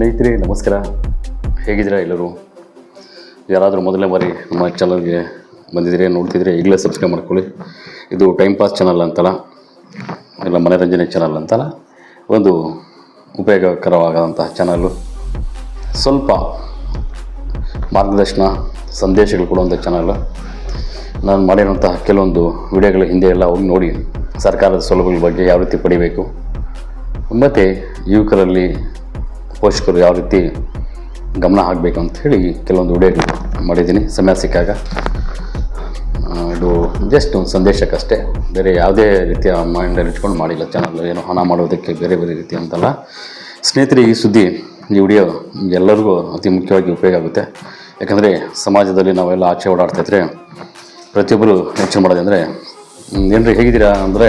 ಸ್ನೇಹಿತರೆ, ನಮಸ್ಕಾರ. ಹೇಗಿದ್ದೀರಾ ಎಲ್ಲರೂ? ಯಾರಾದರೂ ಮೊದಲನೇ ಬಾರಿ ನಮ್ಮ ಚಾನಲ್ಗೆ ಬಂದಿದ್ದೀರಿ ನೋಡ್ತಿದ್ರೆ ಈಗಲೇ ಸಬ್ಸ್ಕ್ರೈಬ್ ಮಾಡ್ಕೊಳ್ಳಿ. ಇದು ಟೈಮ್ ಪಾಸ್ ಚಾನಲ್ ಅಂತಲ್ಲ, ಇಲ್ಲ ಮನೋರಂಜನೆ ಚಾನಲ್ ಅಂತಲ್ಲ, ಒಂದು ಉಪಯೋಗಕರವಾದಂತಹ ಚಾನಲ್ಲು ಸ್ವಲ್ಪ ಮಾರ್ಗದರ್ಶನ, ಸಂದೇಶಗಳು ಕೊಡುವಂಥ ಚಾನಲ್ ನಾನು ಮಾಡಿರುವಂತಹ ಕೆಲವೊಂದು ವಿಡಿಯೋಗಳ ಹಿಂದೆ ಎಲ್ಲ ಹೋಗಿ ನೋಡಿ, ಸರ್ಕಾರದ ಸೌಲಭ್ಯಗಳ ಬಗ್ಗೆ ಯಾವ ರೀತಿ ಪಡಿಬೇಕು. ಮತ್ತು ಯುವಕರಲ್ಲಿ ಪೋಷಕರು ಯಾವ ರೀತಿ ಗಮನ ಹಾಕಬೇಕು ಅಂತ ಹೇಳಿ ಕೆಲವೊಂದು ವಿಡಿಯೋಗಳು ಮಾಡಿದ್ದೀನಿ. ಸಮಯ ಸಿಕ್ಕಾಗ ಇದು ಜಸ್ಟ್ ಒಂದು ಸಂದೇಶಕ್ಕಷ್ಟೇ. ಬೇರೆ ಯಾವುದೇ ರೀತಿಯ ಮೈಂಡಲ್ಲಿ ಇಟ್ಕೊಂಡು ಮಾಡಿಲ್ಲ ಚಾನಲ್ ಏನು ಹಣ ಮಾಡೋದಕ್ಕೆ ಬೇರೆ ಬೇರೆ ರೀತಿ ಅಂತಲ್ಲ. ಸ್ನೇಹಿತರಿಗೆ ಈ ಸುದ್ದಿ, ಈ ವಿಡಿಯೋ ಎಲ್ಲರಿಗೂ ಅತಿ ಮುಖ್ಯವಾಗಿ ಉಪಯೋಗ ಆಗುತ್ತೆ. ಯಾಕಂದರೆ ಸಮಾಜದಲ್ಲಿ ನಾವೆಲ್ಲ ಆಚೆ ಓಡಾಡ್ತಾಯಿದ್ರೆ ಪ್ರತಿಯೊಬ್ಬರು ಯೋಚನೆ ಮಾಡೋದಂದರೆ ಏನ್ರಿ, ಹೇಗಿದ್ದೀರಾ? ಅಂದರೆ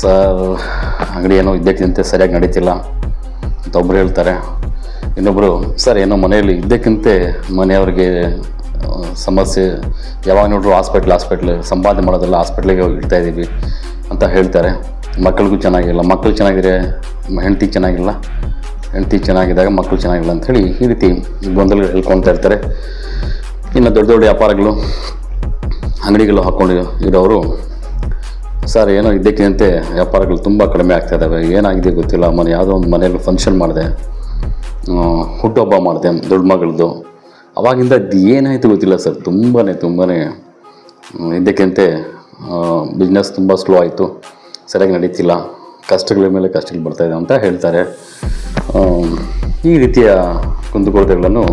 ಸರ್, ಅಂಗಡಿ ಏನೋ ಇದ್ದಕ್ಕಿಂತ ಸರಿಯಾಗಿ ನಡೀತಿಲ್ಲ. ಅಂತ ಒಬ್ರು ಹೇಳ್ತಾರೆ. ಇನ್ನೊಬ್ಬರು ಸರ್, ಏನೋ ಮನೆಯಲ್ಲಿ ಇದ್ದಕ್ಕಿಂತ ಮನೆಯವ್ರಿಗೆ ಸಮಸ್ಯೆ, ಯಾವಾಗ ನೋಡ್ರು ಹಾಸ್ಪಿಟ್ಲ್ ಹಾಸ್ಪಿಟ್ಲ್ ಸಂಪಾದನೆ ಮಾಡೋದೆಲ್ಲ ಹಾಸ್ಪಿಟ್ಲಿಗೆ ಹೋಗಿ ಇಡ್ತಾ ಇದ್ದೀವಿ ಅಂತ ಹೇಳ್ತಾರೆ. ಮಕ್ಕಳಿಗೂ ಚೆನ್ನಾಗಿಲ್ಲ. ಮಕ್ಕಳು ಚೆನ್ನಾಗಿದ್ರೆ ಹೆಂಡತಿ ಚೆನ್ನಾಗಿಲ್ಲ. ಹೆಂಡತಿ ಚೆನ್ನಾಗಿದ್ದಾಗ ಮಕ್ಕಳು ಚೆನ್ನಾಗಿಲ್ಲ ಅಂಥೇಳಿ ಈ ರೀತಿ ಗೊಂದಲ ಹೇಳ್ಕೊತಾ ಇರ್ತಾರೆ. ಇನ್ನು ದೊಡ್ಡ ದೊಡ್ಡ ವ್ಯಾಪಾರಗಳು, ಅಂಗಡಿಗಳು ಹಾಕ್ಕೊಂಡು ಇರೋರು ಸರ್, ಏನೋ ಇದ್ದಕ್ಕಿದಂತೆ ವ್ಯಾಪಾರಗಳು ತುಂಬ ಕಡಿಮೆ ಆಗ್ತಾ ಇದ್ದಾವೆ ಏನಾಗಿದೆ ಗೊತ್ತಿಲ್ಲ. ಮನೆ ಯಾವುದೋ ಒಂದು ಮನೆಯಲ್ಲಿ ಫಂಕ್ಷನ್ ಮಾಡಿದೆ. ಹುಟ್ಟುಹಬ್ಬ ಮಾಡಿದೆ, ದೊಡ್ಡ ಮಗಳದ್ದು. ಅವಾಗಿಂದ ಅದು ಏನಾಯಿತು ಗೊತ್ತಿಲ್ಲ ಸರ್. ತುಂಬಾ ತುಂಬಾ ಇದ್ದಕ್ಕಿಂತೆ ಬಿಸ್ನೆಸ್ ತುಂಬ ಸ್ಲೋ ಆಯಿತು. ಸರಿಯಾಗಿ ನಡೀತಿಲ್ಲ. ಕಷ್ಟಗಳ ಮೇಲೆ ಕಷ್ಟಗಳು ಬರ್ತಾಯಿದೆ ಅಂತ ಹೇಳ್ತಾರೆ. ಈ ರೀತಿಯ ಕುಂದುಕೊರತೆಗಳನ್ನು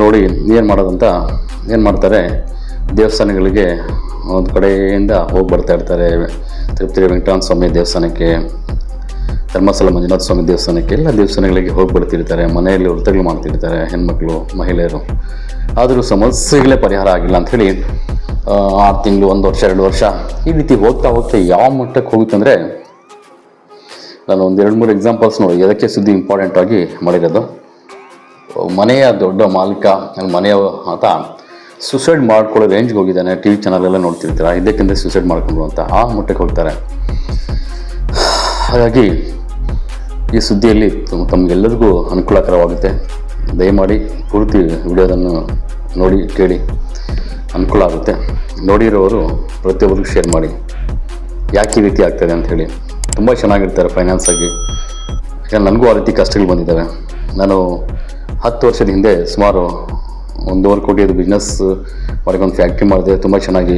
ನೋಡಿ ಏನು ಮಾಡೋದಂತ ಏನು ಮಾಡ್ತಾರೆ ದೇವಸ್ಥಾನಗಳಿಗೆ ಒಂದು ಕಡೆಯಿಂದ ಹೋಗಿ ಬರ್ತಾ ಇರ್ತಾರೆ. ತಿರುಪತಿ ವೆಂಕಟರಾಮ ಸ್ವಾಮಿ ದೇವಸ್ಥಾನಕ್ಕೆ, ಧರ್ಮಸ್ಥಳ ಮಂಜುನಾಥ ಸ್ವಾಮಿ ದೇವಸ್ಥಾನಕ್ಕೆ ಎಲ್ಲ ದೇವಸ್ಥಾನಗಳಿಗೆ ಹೋಗಿ ಬರ್ತಿರ್ತಾರೆ. ಮನೆಯಲ್ಲಿ ವೃತ್ತಗಳು ಮಾಡ್ತಿರ್ತಾರೆ ಹೆಣ್ಮಕ್ಳು, ಮಹಿಳೆಯರು. ಆದರೂ ಸಮಸ್ಯೆಗಳೇ ಪರಿಹಾರ ಆಗಿಲ್ಲ ಅಂಥೇಳಿ ಆರು ತಿಂಗಳು, ಒಂದು ವರ್ಷ, ಎರಡು ವರ್ಷ ಈ ರೀತಿ ಹೋಗ್ತಾ ಹೋಗ್ತಾ ಯಾವ ಮಟ್ಟಕ್ಕೆ ಹೋಗುತ್ತಂದರೆ ನಾನು ಒಂದು ಎರಡು ಮೂರು ಎಕ್ಸಾಂಪಲ್ಸ್ ನೋಡಿ. ಅದಕ್ಕೆ ಸುದ್ದಿ ಇಂಪಾರ್ಟೆಂಟ್ ಆಗಿ ಮಾಡಿರೋದು? ಮನೆಯ ದೊಡ್ಡ ಮಾಲೀಕ, ಮನೆಯ ಆತ ಸುಸೈಡ್ ಮಾಡ್ಕೊಳ್ಳೋ ರೇಂಜ್ಗೆ ಹೋಗಿದ್ದಾನೆ ಟಿ ವಿ ಚಾನಲೆಲ್ಲ ನೋಡ್ತಿರ್ತೀರ? ಇದಕ್ಕಿಂತ ಸುಸೈಡ್ ಮಾಡ್ಕೊಂಡ್ರು ಅಂತ ಆ ಮಟ್ಟಕ್ಕೆ ಹೋಗ್ತಾರೆ. ಹಾಗಾಗಿ ಈ ಸುದ್ದಿಯಲ್ಲಿ ತಮ್- ತಮಗೆಲ್ಲರಿಗೂ ಅನುಕೂಲಕರವಾಗುತ್ತೆ. ದಯಮಾಡಿ ಪೂರ್ತಿ ವಿಡಿಯೋದನ್ನು ನೋಡಿ, ಕೇಳಿ ಅನುಕೂಲ ಆಗುತ್ತೆ. ನೋಡಿರೋರು ಪ್ರತಿಯೊಬ್ಬರಿಗೂ ಶೇರ್ ಮಾಡಿ. ಯಾಕೆ ಈ ರೀತಿ ಆಗ್ತದೆ ಅಂತ ಹೇಳಿ. ತುಂಬ ಚೆನ್ನಾಗಿರ್ತಾರೆ ಫೈನಾನ್ಸಾಗಿ ಯಾಕಂದರೆ ನನಗೂ ಆ ರೀತಿ ಕಷ್ಟಗಳು ಬಂದಿದ್ದಾವೆ. ನಾನು ಹತ್ತು ವರ್ಷದ ಹಿಂದೆ ಸುಮಾರು ಒಂದೂವರೆ ಕೋಟಿದು ಬಿಸ್ನೆಸ್ ಒಂದು ಫ್ಯಾಕ್ಟ್ರಿ ಮಾಡಿದೆ, ತುಂಬ ಚೆನ್ನಾಗಿ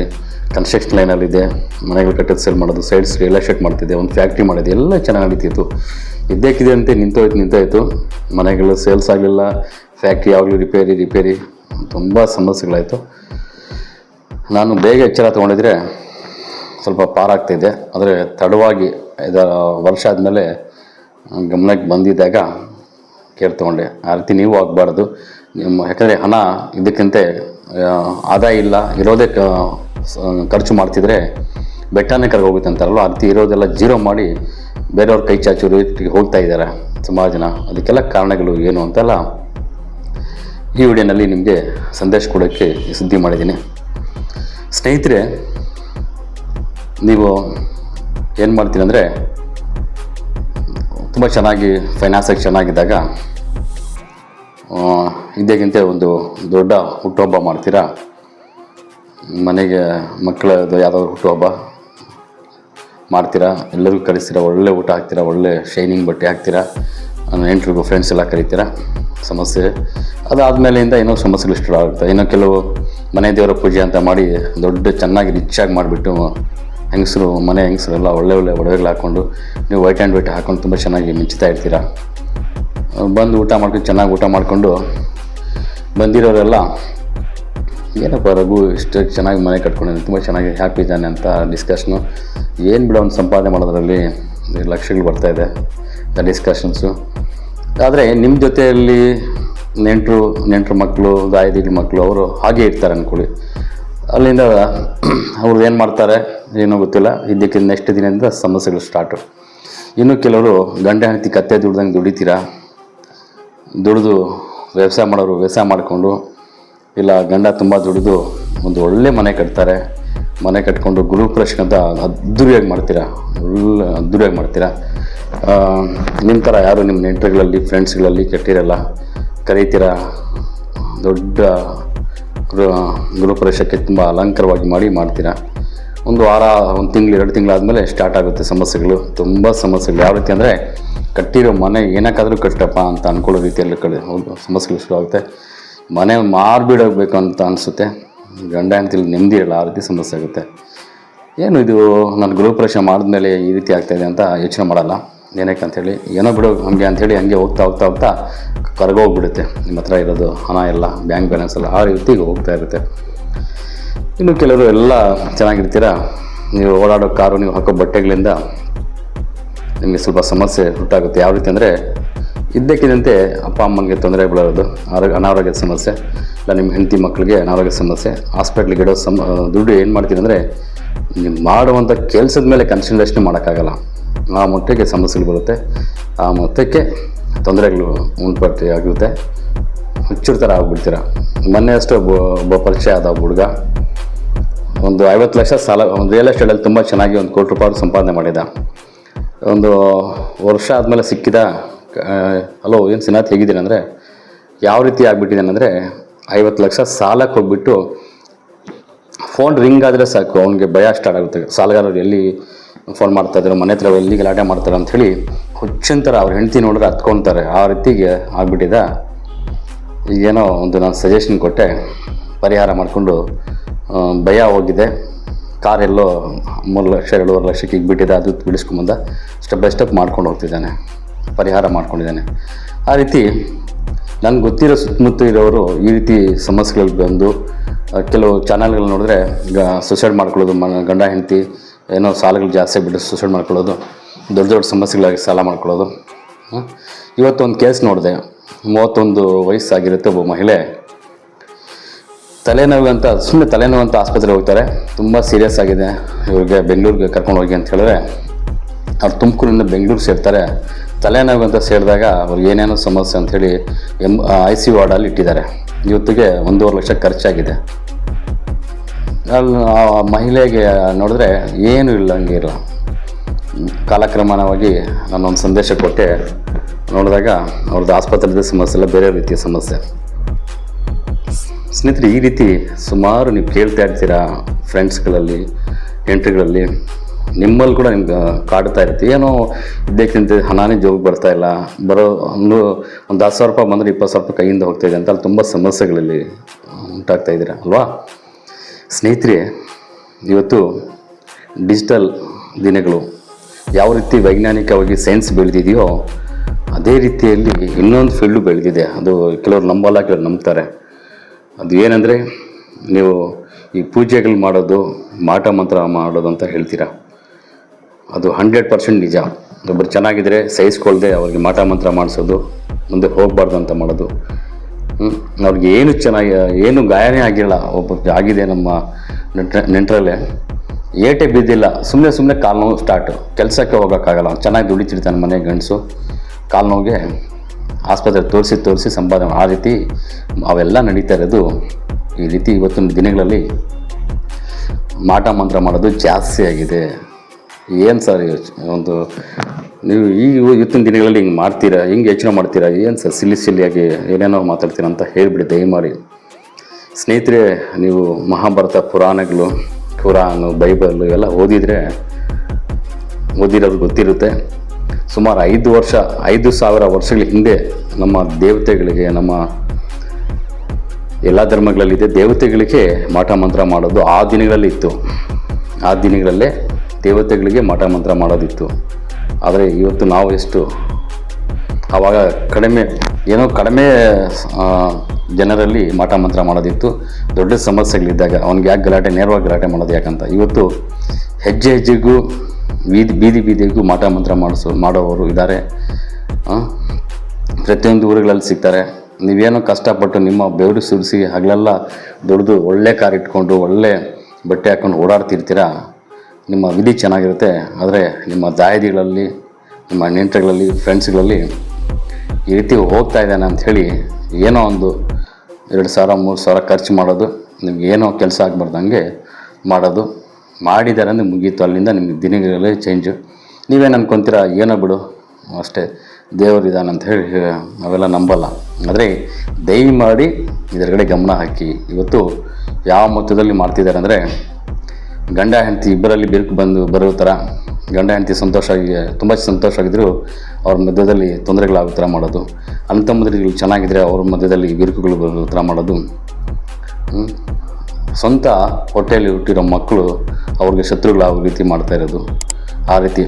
ಕನ್ಸ್ಟ್ರಕ್ಷನ್ ಲೈನಲ್ಲಿದೆ ಮನೆಗಳು ಕಟ್ಟೋದು ಸೇಲ್ ಮಾಡೋದು ಸೈಡ್ಸ್ ರಿಯಲ್ ಎಸ್ಟೇಟ್ ಮಾಡ್ತಿದ್ದೆ, ಒಂದು ಫ್ಯಾಕ್ಟ್ರಿ ಮಾಡಿದೆ ಎಲ್ಲ ಚೆನ್ನಾಗಿ ನಡೀತಿತ್ತು. ಇದ್ದಕ್ಕಿದೆ ಅಂತೆ ನಿಂತೋಯ್ತು ನಿಂತೋಯ್ತು. ಮನೆಗಳು ಸೇಲ್ಸ್ ಆಗಲಿಲ್ಲ ಫ್ಯಾಕ್ಟ್ರಿ ಯಾವಾಗಲೂ ರಿಪೇರಿ ರಿಪೇರಿ ತುಂಬ ಸಮಸ್ಯೆಗಳಾಯಿತು. ನಾನು ಬೇಗ ಎಚ್ಚರ ತೊಗೊಂಡಿದ್ರೆ ಸ್ವಲ್ಪ ಪಾರಾಗ್ತಿದ್ದೆ ಆದರೆ ತಡವಾಗಿ ಐದು ವರ್ಷ ಆದಮೇಲೆ ಗಮನಕ್ಕೆ ಬಂದಿದ್ದಾಗ ಕೇರ್ ತೊಗೊಂಡೆ ಆ ರೀತಿ ನೀವು ಆಗಬಾರ್ದು. ನಿಮ್ಮ ಯಾಕಂದರೆ ಹಣ ಇದಕ್ಕಿಂತ ಆದಾಯ ಇಲ್ಲ. ಇರೋದೇ ಖರ್ಚು ಮಾಡ್ತಿದ್ರೆ ಬೆಟ್ಟನೇ ಕರ್ಗೋಗುತ್ತೆ ಅಂತಾರಲ್ಲ ಆ ರೀತಿ ಇರೋದೆಲ್ಲ ಜೀರೋ ಮಾಡಿ ಬೇರೆಯವ್ರ ಕೈ ಚಾಚು ರೀತಿಗೆ ಹೋಗ್ತಾ ಇದ್ದಾರೆ ಸುಮಾರು ಜನ. ಅದಕ್ಕೆಲ್ಲ ಕಾರಣಗಳು ಏನು ಅಂತೆಲ್ಲ ಈ ವಿಡಿಯೋನಲ್ಲಿ ನಿಮಗೆ ಸಂದೇಶ ಕೊಡೋಕ್ಕೆ ಸುದ್ದಿ ಮಾಡಿದ್ದೀನಿ. ಸ್ನೇಹಿತರೆ, ನೀವು ಏನು ಮಾಡ್ತೀನಿ ಅಂದರೆ, ತುಂಬ ಚೆನ್ನಾಗಿ ಫೈನಾನ್ಸಾಗಿ ಚೆನ್ನಾಗಿದ್ದಾಗ ಇದ್ದಕ್ಕಿಂತ ಒಂದು ದೊಡ್ಡ ಹುಟ್ಟುಹಬ್ಬ ಮಾಡ್ತೀರಾ? ಮನೆಗೆ ಮಕ್ಕಳದು ಯಾವುದಾದ್ರು ಹುಟ್ಟುಹಬ್ಬ ಮಾಡ್ತೀರಾ? ಎಲ್ಲರಿಗೂ ಕರೆಸ್ತೀರಾ? ಒಳ್ಳೆ ಊಟ ಹಾಕ್ತೀರಾ? ಒಳ್ಳೆ ಶೈನಿಂಗ್ ಬಟ್ಟೆ ಹಾಕ್ತೀರಾ? ನೆಂಟರಿಗೂ ಫ್ರೆಂಡ್ಸ್ ಎಲ್ಲ ಕರೀತೀರಾ? ಸಮಸ್ಯೆ. ಅದಾದಮೇಲೆಯಿಂದ ಏನೋ ಸಮಸ್ಯೆಗಳು ಸ್ಟಾರ್ಟ್ ಆಗುತ್ತೆ. ಇನ್ನೂ ಕೆಲವು ಮನೆ ದೇವರ ಪೂಜೆ ಅಂತ ಮಾಡಿ ದೊಡ್ಡ ಚೆನ್ನಾಗಿ ರಿಚ್ಚಾಗಿ ಮಾಡಿಬಿಟ್ಟು ಹೆಂಗಸರು, ಮನೆ ಹೆಂಗಸರೆಲ್ಲ ಒಳ್ಳೆ ಒಳ್ಳೆ ಒಡವೆಗಳು ಹಾಕ್ಕೊಂಡು, ನೀವು ವೈಟ್ ಆ್ಯಂಡ್ ವೈಟ್ ಹಾಕ್ಕೊಂಡು ತುಂಬ ಚೆನ್ನಾಗಿ ಮಿಂಚ್ತಾ ಇರ್ತೀರಾ? ಬಂದು ಊಟ ಮಾಡ್ಕೊಂಡು, ಚೆನ್ನಾಗಿ ಊಟ ಮಾಡಿಕೊಂಡು ಬಂದಿರೋರೆಲ್ಲ, ಏನಪ್ಪ ರಘು, ಇಷ್ಟು ಚೆನ್ನಾಗಿ ಮನೆ ಕಟ್ಕೊಂಡಿದ್ದಾನೆ ತುಂಬ ಚೆನ್ನಾಗಿ ಹ್ಯಾಪಿ ಇದ್ದಾನೆ ಅಂತ ಡಿಸ್ಕಷನು ಏನು ಬಿಡೋ ಒಂದು ಸಂಪಾದನೆ ಮಾಡೋದ್ರಲ್ಲಿ ಲಕ್ಷಗಳು ಬರ್ತಾ ಇದೆ ಡಿಸ್ಕಷನ್ಸು ಆದರೆ ನಿಮ್ಮ ಜೊತೆಯಲ್ಲಿ ನೆಂಟರು ನೆಂಟರು ಮಕ್ಕಳು ಗಾಯದಿಗಳ ಮಕ್ಕಳು ಅವರು ಹಾಗೆ ಇರ್ತಾರೆ ಅಂದ್ಕೊಳ್ಳಿ ಅಲ್ಲಿಂದ ಅವ್ರು ಏನು ಮಾಡ್ತಾರೆ, ಏನೋ ಗೊತ್ತಿಲ್ಲ. ಇದಕ್ಕೆ ನೆಕ್ಸ್ಟ್ ದಿನದಿಂದ ಸಮಸ್ಯೆಗಳು ಸ್ಟಾರ್ಟು ಇನ್ನು ಕೆಲವರು ಗಂಡ ಹೆಂಡತಿ ಕತ್ತೆ ದುಡ್ದಂಗೆ ದುಡಿತೀರಾ? ದುಡಿದು ವ್ಯವಸಾಯ ಮಾಡೋರು ವ್ಯವಸಾಯ ಮಾಡಿಕೊಂಡು, ಇಲ್ಲ ಗಂಡ ತುಂಬ ದುಡಿದು ಒಂದು ಒಳ್ಳೆ ಮನೆ ಕಟ್ತಾರೆ, ಮನೆ ಕಟ್ಕೊಂಡು ಗೃಹಪ್ರವೇಶ ಅಂತ ಅದ್ದೂರಿಯಾಗಿ ಮಾಡ್ತೀರಾ? ಒಳ್ಳೆ ಅದ್ದೂರಿಯಾಗಿ ಮಾಡ್ತೀರಾ? ನಿಮ್ಮ ಥರ ಯಾರು ನಿಮ್ಮ ನೆಂಟರುಗಳಲ್ಲಿ ಫ್ರೆಂಡ್ಸ್ಗಳಲ್ಲಿ ಕಟ್ಟಿರಲ್ಲ, ಕರೀತೀರ? ದೊಡ್ಡ ಗೃಹ ಗೃಹಪ್ರವೇಶಕ್ಕೆ ತುಂಬ ಅಲಂಕಾರವಾಗಿ ಮಾಡಿ ಮಾಡ್ತೀರಾ? ಒಂದು ವಾರ, ಒಂದು ತಿಂಗಳು, ಎರಡು ತಿಂಗಳಾದಮೇಲೆ ಸ್ಟಾರ್ಟ್ ಆಗುತ್ತೆ ಸಮಸ್ಯೆಗಳು. ತುಂಬ ಸಮಸ್ಯೆಗಳು. ಯಾವ ರೀತಿ ಅಂದರೆ ಕಟ್ಟಿರೋ ಮನೆ ಏನಕ್ಕಾದರೂ ಕಟ್ಟಪ್ಪ ಅಂತ ಅಂದ್ಕೊಳ್ಳೋ ರೀತಿಯಲ್ಲಿ ಕಡೆ ಸಮಸ್ಯೆಗಳು ಶುರು ಆಗುತ್ತೆ. ಮನೆ ಮಾರ್ಬಿಡಬೇಕು ಅಂತ ಅನಿಸುತ್ತೆ. ಗಂಡ ಹೆಂಡ್ತಿಲಿ ನೆಮ್ಮದಿ ಇರಲ್ಲ ಆ ರೀತಿ ಸಮಸ್ಯೆ ಆಗುತ್ತೆ. ಏನು ಇದು, ನಾನು ಗೃಹಪ್ರವೇಶ ಮಾಡಿದ್ಮೇಲೆ ಈ ರೀತಿ ಆಗ್ತಾಯಿದೆ ಅಂತ ಯೋಚನೆ ಮಾಡಲ್ಲ. ಏನಕ್ಕೆ ಅಂಥೇಳಿ ಏನೋ ಬಿಡೋ, ಹಂಗೆ ಅಂಥೇಳಿ ಹಂಗೆ ಹೋಗ್ತಾ ಹೋಗ್ತಾ ಹೋಗ್ತಾ ಕರ್ಗೋಗ್ಬಿಡುತ್ತೆ. ನಿಮ್ಮ ಹತ್ರ ಇರೋದು ಹಣ ಎಲ್ಲ ಬ್ಯಾಂಕ್ ಬ್ಯಾಲೆನ್ಸ್ ಎಲ್ಲ ಆ ರೀತಿ ಹೋಗ್ತಾ ಇರುತ್ತೆ. ಇನ್ನು ಕೆಲವರು ಎಲ್ಲ ಚೆನ್ನಾಗಿರ್ತೀರ? ನೀವು ಓಡಾಡೋ ಕಾರು, ನೀವು ಹಾಕೋ ಬಟ್ಟೆಗಳಿಂದ ನಿಮಗೆ ಸ್ವಲ್ಪ ಸಮಸ್ಯೆ ಉಂಟಾಗುತ್ತೆ. ಯಾವ ರೀತಿ ಅಂದರೆ ಇದ್ದಕ್ಕಿದ್ದಂತೆ ಅಪ್ಪ, ಅಮ್ಮನಿಗೆ ತೊಂದರೆ ಬೀಳೋದು, ಆರೋಗ್ಯ, ಅನಾರೋಗ್ಯದ ಸಮಸ್ಯೆ, ಇಲ್ಲ ನಿಮ್ಮ ಹೆಂಡತಿ ಮಕ್ಕಳಿಗೆ ಅನಾರೋಗ್ಯ ಸಮಸ್ಯೆ, ಹಾಸ್ಪಿಟ್ಲಿಗೆ ಇಡೋ ಸಮ, ದುಡ್ಡು ಏನು ಮಾಡ್ತೀನಿ ಅಂದರೆ ನೀವು ಮಾಡುವಂಥ ಕೆಲಸದ ಮೇಲೆ ಕನ್ಸಂಟ್ರೇಷನ್ ಮಾಡೋಕ್ಕಾಗಲ್ಲ. ಆ ಮೊತ್ತಕ್ಕೆ ಸಮಸ್ಯೆಗಳು ಬರುತ್ತೆ. ಆ ಮೊತ್ತಕ್ಕೆ ತೊಂದರೆಗಳು ಉಂಟು ಆಗುತ್ತೆ ಹುಚ್ಚರ ಥರ ಆಗ್ಬಿಡ್ತೀರ. ಮೊನ್ನೆ ಅಷ್ಟು ಒಬ್ಬ ಪರಿಚಯ ಆದ ಹುಡುಗ. ಒಂದು ಐವತ್ತು ಲಕ್ಷ ಸಾಲ, ಒಂದು ರಿಯಲ್ ಎಸ್ಟೇಟಲ್ಲಿ ತುಂಬ ಚೆನ್ನಾಗಿ ಒಂದು ಕೋಟಿ ರೂಪಾಯಿ ಸಂಪಾದನೆ ಮಾಡಿದ. ಒಂದು ವರ್ಷ ಆದಮೇಲೆ ಸಿಕ್ಕಿದ ಹಲೋ ಏನು ಸಿನಾಥ್ ಹೇಗಿದ್ದೀನಿ ಅಂದರೆ, ಯಾವ ರೀತಿ ಆಗ್ಬಿಟ್ಟಿದ್ದಾನೆ ಅಂದರೆ ಐವತ್ತು ಲಕ್ಷ ಸಾಲಕ್ಕೆ ಹೋಗ್ಬಿಟ್ಟು ಫೋನ್ ರಿಂಗ್ ಆದರೆ ಸಾಕು, ಅವನಿಗೆ ಭಯ ಸ್ಟಾರ್ಟ್ ಆಗುತ್ತೆ. ಸಾಲಗಾರರು ಎಲ್ಲಿ ಫೋನ್ ಮಾಡ್ತಾ ಇದ್ದಾರೆ ಮನೆ ಹತ್ರ ಎಲ್ಲಿ ಗಲಾಟೆ ಮಾಡ್ತಾರೆ ಅಂಥೇಳಿ ಹುಚ್ಚಂತರ ಅವ್ರ ಹೆಂಡತಿ ನೋಡಿದ್ರೆ ಹತ್ಕೊತಾರೆ. ಆ ರೀತಿಗೆ ಆಗಿಬಿಟ್ಟಿದ. ಈಗೇನೋ ಒಂದು ನಾನು ಸಜೆಷನ್ ಕೊಟ್ಟೆ, ಪರಿಹಾರ ಮಾಡಿಕೊಂಡು ಭಯ ಹೋಗಿದೆ. ಕಾರ್ ಎಲ್ಲೋ ಮೂರು ಲಕ್ಷ, ಎರಡೂವರೆ ಲಕ್ಷಕ್ಕೆ ಇಗ್ಬಿಟ್ಟಿದೆ ಅದು ಬಿಡಿಸ್ಕೊಂಬಂದ ಸ್ಟೆಪ್ ಬೈ ಸ್ಟೆಪ್ ಮಾಡ್ಕೊಂಡು ಹೋಗ್ತಿದ್ದಾನೆ, ಪರಿಹಾರ ಮಾಡ್ಕೊಂಡಿದ್ದಾನೆ. ಆ ರೀತಿ ನನಗೆ ಗೊತ್ತಿರೋ ಸುತ್ತಮುತ್ತ ಇರೋರು ಈ ರೀತಿ ಸಮಸ್ಯೆಗಳಿಗೆ ಬಂದು ಕೆಲವು ಚಾನಲ್ಗಳು ನೋಡಿದ್ರೆ ಈಗ ಸುಸೈಡ್ ಮಾಡ್ಕೊಳ್ಳೋದು, ಮ, ಗಂಡ, ಹೆಂಡತಿ, ಏನೋ ಸಾಲಗಳು ಜಾಸ್ತಿ ಬಿಟ್ಟು ಸುಸೈಡ್ ಮಾಡ್ಕೊಳ್ಳೋದು, ದೊಡ್ಡ ದೊಡ್ಡ ಸಮಸ್ಯೆಗಳಾಗಿ ಸಾಲ ಮಾಡ್ಕೊಳ್ಳೋದು. ಇವತ್ತೊಂದು ಕೇಸ್ ನೋಡಿದೆ. ಮೂವತ್ತೊಂದು ವಯಸ್ಸಾಗಿರುತ್ತೆ ಒಬ್ಬ ಮಹಿಳೆ. ತಲೆನೋವು ಸುಮ್ಮನೆ ತಲೆನೋವು ಅಂತ ಆಸ್ಪತ್ರೆಗೆ ಹೋಗ್ತಾರೆ. ತುಂಬ ಸೀರಿಯಸ್ ಆಗಿದೆ. ಇವ್ರಿಗೆ ಬೆಂಗಳೂರಿಗೆ ಕರ್ಕೊಂಡು ಹೋಗಿ ಅಂತ ಹೇಳಿದ್ರೆ, ಅವ್ರು ತುಮಕೂರಿಂದ ಬೆಂಗಳೂರು ಸೇರ್ತಾರೆ. ತಲೆನೋವು ಅಂತ ಸೇರಿದಾಗ ಅವ್ರಿಗೆ ಏನೇನೋ ಸಮಸ್ಯೆ ಅಂಥೇಳಿ ಎಂ ಐ ಸಿ ವಾರ್ಡಲ್ಲಿ ಇಟ್ಟಿದ್ದಾರೆ. ಇವತ್ತಿಗೆ ಒಂದೂವರೆ ಲಕ್ಷ ಖರ್ಚಾಗಿದೆ. ಅಲ್ಲಿ ಆ ಮಹಿಳೆಗೆ ನೋಡಿದ್ರೆ ಏನೂ ಇಲ್ಲ, ಹಂಗೆ ಇಲ್ಲ. ಕಾಲಕ್ರಮಣವಾಗಿ ನಾನೊಂದು ಸಂದೇಶ ಕೊಟ್ಟೆ. ನೋಡಿದಾಗ ಅವ್ರದ್ದು ಆಸ್ಪತ್ರೆದ ಸಮಸ್ಯೆ ಇಲ್ಲ, ಬೇರೆ ರೀತಿಯ ಸಮಸ್ಯೆ. ಸ್ನೇಹಿತರೆ, ಈ ರೀತಿ ಸುಮಾರು ನೀವು ಕೇಳ್ತಾ ಇರ್ತೀರಾ ಫ್ರೆಂಡ್ಸ್ಗಳಲ್ಲಿ ಎಂಟ್ರಿಗಳಲ್ಲಿ ನಿಮ್ಮಲ್ಲಿ ಕೂಡ ನಿಮ್ಗೆ ಕಾಡ್ತಾ ಇರ್ತೀವಿ ಏನೋ ಇದ್ದಕ್ಕಿಂತ ಹಣನೇ ಜೋಗಿ ಬರ್ತಾ ಇಲ್ಲ. ಬರೋ ಒಂದು ಒಂದು ಹತ್ತು ಸಾವಿರ ರೂಪಾಯಿ ಬಂದರೆ ಇಪ್ಪತ್ತು ಸಾವಿರ ರೂಪಾಯಿ ಕೈಯಿಂದ ಹೋಗ್ತಾ ಇದೆ ಅಂತ ಅಲ್ಲಿ ತುಂಬ ಸಮಸ್ಯೆಗಳಲ್ಲಿ ಉಂಟಾಗ್ತಾ ಇದ್ದೀರ ಅಲ್ವಾ? ಸ್ನೇಹಿತರೆ, ಇವತ್ತು ಡಿಜಿಟಲ್ ದಿನಗಳು ಯಾವ ರೀತಿ ವೈಜ್ಞಾನಿಕವಾಗಿ ಸೈನ್ಸ್ ಬೆಳೆದಿದೆಯೋ, ಅದೇ ರೀತಿಯಲ್ಲಿ ಇನ್ನೊಂದು ಫೀಲ್ಡು ಬೆಳೆದಿದೆ. ಅದು ಕೆಲವರು ನಂಬಲ್ಲ, ಕೆಲವರು ನಂಬ್ತಾರೆ. ಅದು ಏನಂದರೆ ನೀವು ಈ ಪೂಜೆಗಳು ಮಾಡೋದು, ಮಾಟ ಮಂತ್ರ ಮಾಡೋದು ಅಂತ ಹೇಳ್ತೀರಾ? ಅದು ಹಂಡ್ರೆಡ್ ಪರ್ಸೆಂಟ್ ನಿಜ. ಒಬ್ಬರು ಚೆನ್ನಾಗಿದ್ದರೆ ಸಹಿಸ್ಕೊಳ್ದೆ ಅವ್ರಿಗೆ ಮಾಟ ಮಂತ್ರ ಮಾಡಿಸೋದು, ಮುಂದೆ ಹೋಗಬಾರ್ದು ಅಂತ ಮಾಡೋದು. ಅವ್ರಿಗೆ ಏನು ಚೆನ್ನಾಗಿ, ಏನು ಗಾಯನೇ ಆಗಿಲ್ಲ. ಒಬ್ಬ ಆಗಿದೆ ನಮ್ಮ ನೆಂಟ ನೆಂಟರಲ್ಲೇ. ಏಟೆ ಬಿದ್ದಿಲ್ಲ. ಸುಮ್ಮನೆ ಸುಮ್ಮನೆ ಕಾಲು ನೋವು ಸ್ಟಾರ್ಟು ಕೆಲಸಕ್ಕೆ ಹೋಗೋಕ್ಕಾಗಲ್ಲ. ಚೆನ್ನಾಗಿ ದುಡಿತಿರ್ತಾನೆ ಮನೆ ಗಂಡಸು. ಕಾಲು ನೋವಿಗೆ ಆಸ್ಪತ್ರೆ ತೋರಿಸಿ ತೋರಿಸಿ ಸಂಪಾದನೆ ಆ ರೀತಿ ಅವೆಲ್ಲ ನಡೀತಾ ಇರೋದು ಈ ರೀತಿ ಇವತ್ತಿನ ದಿನಗಳಲ್ಲಿ ಮಾಟ ಮಂತ್ರ ಮಾಡೋದು ಜಾಸ್ತಿ ಆಗಿದೆ. ಏನು ಸರ್ ಒಂದು ನೀವು ಈ ಇವತ್ತಿನ ದಿನಗಳಲ್ಲಿ ಹಿಂಗೆ ಮಾಡ್ತೀರಾ, ಹಿಂಗೆ ಯೋಚನೆ ಮಾಡ್ತೀರಾ, ಏನು ಸರ್ ಸಿಲ್ಲಿ ಸಿಲ್ಲಿಯಾಗಿ ಏನೇನೋ ಮಾತಾಡ್ತೀರಾ ಅಂತ ಹೇಳಿಬಿಡಿ ದಯಮಾಡಿ. ಸ್ನೇಹಿತರೆ, ನೀವು ಮಹಾಭಾರತ ಪುರಾಣಗಳು ಕುರಾನು ಬೈಬಲ್ ಇವೆಲ್ಲ ಓದಿದರೆ ಓದಿರೋದು ಗೊತ್ತಿರುತ್ತೆ. ಸುಮಾರು ಐದು ವರ್ಷ, ಐದು ಸಾವಿರ ವರ್ಷಗಳ ಹಿಂದೆ ನಮ್ಮ ದೇವತೆಗಳಿಗೆ, ನಮ್ಮ ಎಲ್ಲ ಧರ್ಮಗಳಲ್ಲಿದೆ, ದೇವತೆಗಳಿಗೆ ಮಠ ಮಂತ್ರ ಮಾಡೋದು ಆ ದಿನಗಳಲ್ಲಿ ಇತ್ತು. ಆ ದಿನಗಳಲ್ಲೇ ದೇವತೆಗಳಿಗೆ ಮಠ ಮಂತ್ರ ಮಾಡೋದಿತ್ತು. ಆದರೆ ಇವತ್ತು ನಾವು ಎಷ್ಟು ಆವಾಗ ಕಡಿಮೆ, ಏನೋ ಕಡಿಮೆ ಜನರಲ್ಲಿ ಮಠ ಮಂತ್ರ ಮಾಡೋದಿತ್ತು. ದೊಡ್ಡ ಸಮಸ್ಯೆಗಳಿದ್ದಾಗ, ಅವ್ನಿಗೆ ಯಾಕೆ ಗಲಾಟೆ, ನೇರವಾಗಿ ಗಲಾಟೆ ಮಾಡೋದು ಯಾಕಂತ. ಇವತ್ತು ಹೆಜ್ಜೆ ಹೆಜ್ಜೆಗೂ ಬೀದಿ ಬೀದಿ, ಬೀದಿಗೂ ಮಾಟ ಮಂತ್ರ ಮಾಡಿಸೋ ಮಾಡೋವರು ಇದ್ದಾರೆ. ಪ್ರತಿಯೊಂದು ಊರುಗಳಲ್ಲಿ ಸಿಗ್ತಾರೆ. ನೀವೇನೋ ಕಷ್ಟಪಟ್ಟು ನಿಮ್ಮ ಬೆವರು ಸುರಿಸಿ ಹಗಲೆಲ್ಲ ದುಡಿದು ಒಳ್ಳೆ ಕಾರ್ ಇಟ್ಕೊಂಡು ಒಳ್ಳೆ ಬಟ್ಟೆ ಹಾಕ್ಕೊಂಡು ಓಡಾಡ್ತಿರ್ತೀರ? ನಿಮ್ಮ ವಿಧಿ ಚೆನ್ನಾಗಿರುತ್ತೆ. ಆದರೆ ನಿಮ್ಮ ದಾಯದಿಗಳಲ್ಲಿ, ನಿಮ್ಮ ನೆಂಟರುಗಳಲ್ಲಿ ಫ್ರೆಂಡ್ಸ್ಗಳಲ್ಲಿ ಈ ರೀತಿ ಹೋಗ್ತಾ ಇದ್ದಾನೆ ಅಂಥೇಳಿ ಏನೋ ಒಂದು ಎರಡು ಸಾವಿರ, ಮೂರು ಸಾವಿರ ಖರ್ಚು ಮಾಡೋದು ನಿಮಗೇನೋ ಕೆಲಸ ಆಗಬಾರ್ದಂಗೆ ಮಾಡೋದು. ಮಾಡಿದ್ದಾರೆ ಅಂದರೆ ಮುಗೀತು. ಅಲ್ಲಿಂದ ನಿಮಗೆ ದಿನಗಳಲ್ಲಿ ಚೇಂಜು ನೀವೇನು ಅನ್ಕೊತೀರಾ? ಏನೋ ಬಿಡು. ಅಷ್ಟೇ. ದೇವರಿದ್ದಾನೆ ಅಂತ ಹೇಳಿ ನಾವೆಲ್ಲ ನಂಬಲ್ಲ. ಆದರೆ ದಯಮಾಡಿ ಇದರಗಡೆ ಗಮನ ಹಾಕಿ. ಇವತ್ತು ಯಾವ ಮೊತ್ತದಲ್ಲಿ ಮಾಡ್ತಿದ್ದಾರೆ ಅಂದರೆ ಗಂಡ ಹೆಂಡತಿ ಇಬ್ಬರಲ್ಲಿ ಬಿರುಕು ಬಂದು ಬರೋ ಥರ ಗಂಡ ಹೆಂಡತಿ ಸಂತೋಷ ಆಗಿ, ತುಂಬ ಸಂತೋಷ ಆಗಿದ್ರು ಅವ್ರ ಮಧ್ಯದಲ್ಲಿ ತೊಂದರೆಗಳಾಗೋ ಥರ ಮಾಡೋದು. ಅಣ್ಣ ತಮ್ಮಂದಿರು ಚೆನ್ನಾಗಿದ್ದರೆ ಅವ್ರ ಮಧ್ಯದಲ್ಲಿ ಬಿರುಕುಗಳು ಬರೋ ಥರ ಮಾಡೋದು. ಸ್ವಂತ ಹೊಟ್ಟೆಯಲ್ಲಿ ಹುಟ್ಟಿರೋ ಮಕ್ಕಳು ಅವ್ರಿಗೆ ಶತ್ರುಗಳಾಗೋ ರೀತಿ ಮಾಡ್ತಾ ಇರೋದು. ಆ ರೀತಿ